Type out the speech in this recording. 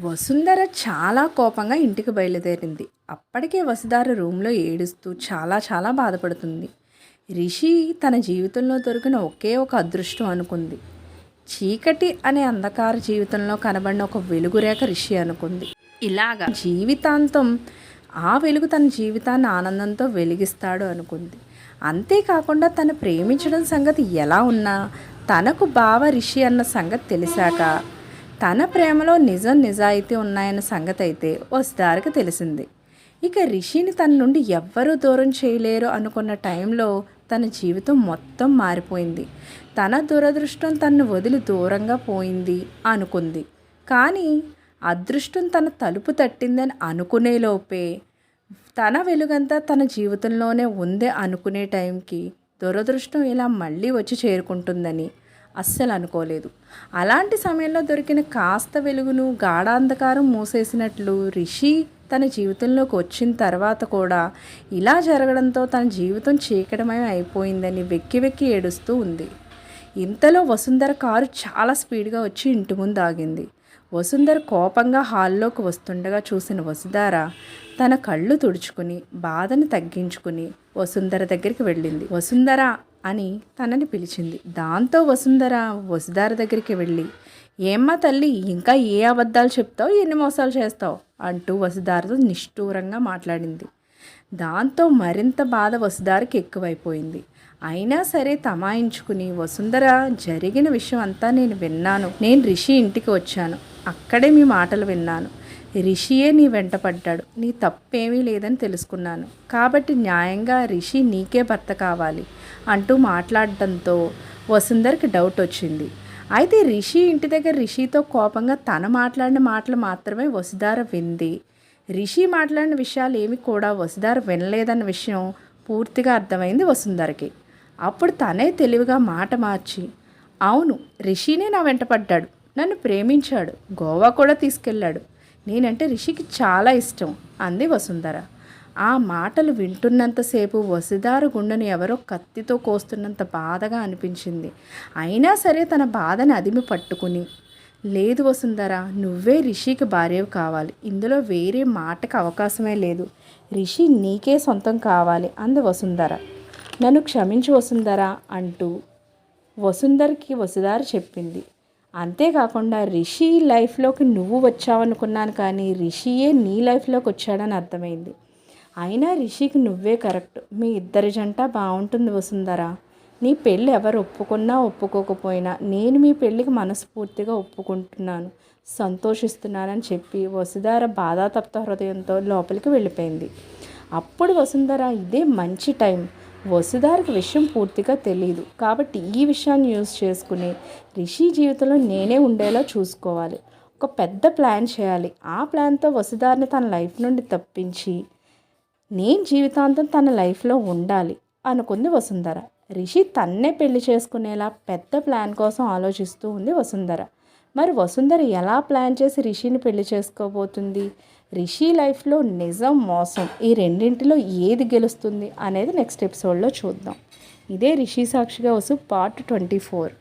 వసుంధర చాలా కోపంగా ఇంటికి బయలుదేరింది. అప్పటికే వసుధార రూమ్లో ఏడుస్తూ చాలా చాలా బాధపడుతుంది. రిషి తన జీవితంలో దొరికిన ఒకే ఒక అదృష్టం అనుకుంది. చీకటి అనే అంధకార జీవితంలో కనబడిన ఒక వెలుగురేఖ రిషి అనుకుంది. ఇలాగా. జీవితాంతం ఆ వెలుగు తన జీవితాన్ని ఆనందంతో వెలిగిస్తాడు అనుకుంది. అంతేకాకుండా తను ప్రేమించడం సంగతి ఎలా ఉన్నా తనకు బావ రిషి అన్న సంగతి తెలిసాక తన ప్రేమలో నిజం నిజాయితీ ఉన్నాయన్న సంగతి అయితే వసుదారికి తెలిసింది. ఇక రిషిని తన నుండి ఎవ్వరూ దూరం చేయలేరు అనుకున్న టైంలో తన జీవితం మొత్తం మారిపోయింది. తన దురదృష్టం తనను వదిలి దూరంగా పోయింది అనుకుంది. కానీ అదృష్టం తన తలుపు తట్టిందని అనుకునేలోపే తన వెలుగంతా తన జీవితంలోనే ఉంది అనుకునే టైంకి దురదృష్టం ఇలా మళ్ళీ వచ్చి చేరుకుంటుందని అస్సలు అనుకోలేదు అలాంటి సమయంలో దొరికిన కాస్త వెలుగును గాఢాంధకారం మూసేసినట్లు రిషి తన జీవితంలోకి వచ్చిన తర్వాత కూడా ఇలా జరగడంతో తన జీవితం చీకటమయం అయిపోయిందని వెక్కి వెక్కి ఏడుస్తూ ఉంది. ఇంతలో వసుంధర కారు చాలా స్పీడ్గా వచ్చి ఇంటి ముందు ఆగింది. వసుంధర కోపంగా హాల్లోకి వస్తుండగా చూసిన వసుధార తన కళ్ళు తుడుచుకుని బాధను తగ్గించుకుని వసుంధర దగ్గరికి వెళ్ళింది. వసుంధర అని తనని పిలిచింది. దాంతో వసుంధర వసుధార దగ్గరికి వెళ్ళి ఏమ్మా తల్లి ఇంకా ఏ అబద్ధాలు చెప్తావు? ఎన్ని మోసాలు చేస్తావు? అంటూ వసుధారతో నిష్ఠూరంగా మాట్లాడింది. దాంతో మరింత బాధ వసుధారకి ఎక్కువైపోయింది. అయినా సరే తమాయించుకుని వసుంధర జరిగిన విషయం అంతా నేను విన్నాను. నేను రిషి ఇంటికి వచ్చాను. అక్కడే మీ మాటలు విన్నాను. రిషియే నీ వెంటపడ్డాడు నీ తప్పేమీ లేదని తెలుసుకున్నాను. కాబట్టి న్యాయంగా రిషి నీకే భర్త కావాలి అంటూ మాట్లాడడంతో వసుంధర్కి డౌట్ వచ్చింది. అయితే రిషి ఇంటి దగ్గర రిషితో కోపంగా తను మాట్లాడిన మాటలు మాత్రమే వసుధార వింది. రిషి మాట్లాడిన విషయాలు ఏమి కూడా వసుధార వినలేదన్న విషయం పూర్తిగా అర్థమైంది వసుంధరకి. అప్పుడు తనే తెలివిగా మాట మార్చి అవును రిషినే నా వెంటపడ్డాడు నన్ను ప్రేమించాడు. గోవా కూడా తీసుకెళ్ళాడు. నేనంటే రిషికి చాలా ఇష్టం. అంది వసుంధర. ఆ మాటలు వింటున్నంతసేపు వసుధార గుండెను ఎవరో కత్తితో కోస్తున్నంత బాధగా అనిపించింది. అయినా సరే తన బాధని అదిమి పట్టుకుని లేదు వసుంధర నువ్వే రిషికి భార్యవి కావాలి. ఇందులో వేరే మాటకు అవకాశమే లేదు. రిషి నీకే సొంతం కావాలి అంది వసుంధర. నన్ను క్షమించు వసుంధర అంటూ వసుంధర్కి వసుధార చెప్పింది. అంతేకాకుండా రిషి లైఫ్లోకి నువ్వు వచ్చావనుకున్నాను కానీ రిషియే నీ లైఫ్లోకి వచ్చాడని అర్థమైంది. అయినా రిషికి నువ్వే కరెక్ట్. మీ ఇద్దరి జంట బాగుంటుంది వసుంధర. నీ పెళ్ళి ఎవరు ఒప్పుకున్నా ఒప్పుకోకపోయినా నేను మీ పెళ్ళికి మనస్ఫూర్తిగా ఒప్పుకుంటున్నాను. సంతోషిస్తున్నానని చెప్పి వసుధార బాధాతప్త హృదయంతో లోపలికి వెళ్ళిపోయింది. అప్పుడు వసుంధర ఇదే మంచి టైం. వసుధారికి విషయం పూర్తిగా తెలియదు కాబట్టి ఈ విషయాన్ని యూజ్ చేసుకుని రిషి జీవితంలో నేనే ఉండేలా చూసుకోవాలి. ఒక పెద్ద ప్లాన్ చేయాలి. ఆ ప్లాన్తో వసుధారిని తన లైఫ్ నుండి తప్పించి నేను జీవితాంతం తన లైఫ్లో ఉండాలి అనుకుంది వసుంధర. రిషి తన్నే పెళ్ళి చేసుకునేలా పెద్ద ప్లాన్ కోసం ఆలోచిస్తూ ఉంది వసుంధర. మరి వసుంధర ఎలా ప్లాన్ చేసి రిషిని పెళ్ళి చేసుకోబోతుంది? రిషి లైఫ్లో నిజం మోసం ఈ రెండింటిలో ఏది గెలుస్తుంది అనేది నెక్స్ట్ ఎపిసోడ్లో చూద్దాం. ఇదే రిషి సాక్షిగా వసు పార్ట్ ట్వంటీ ఫోర్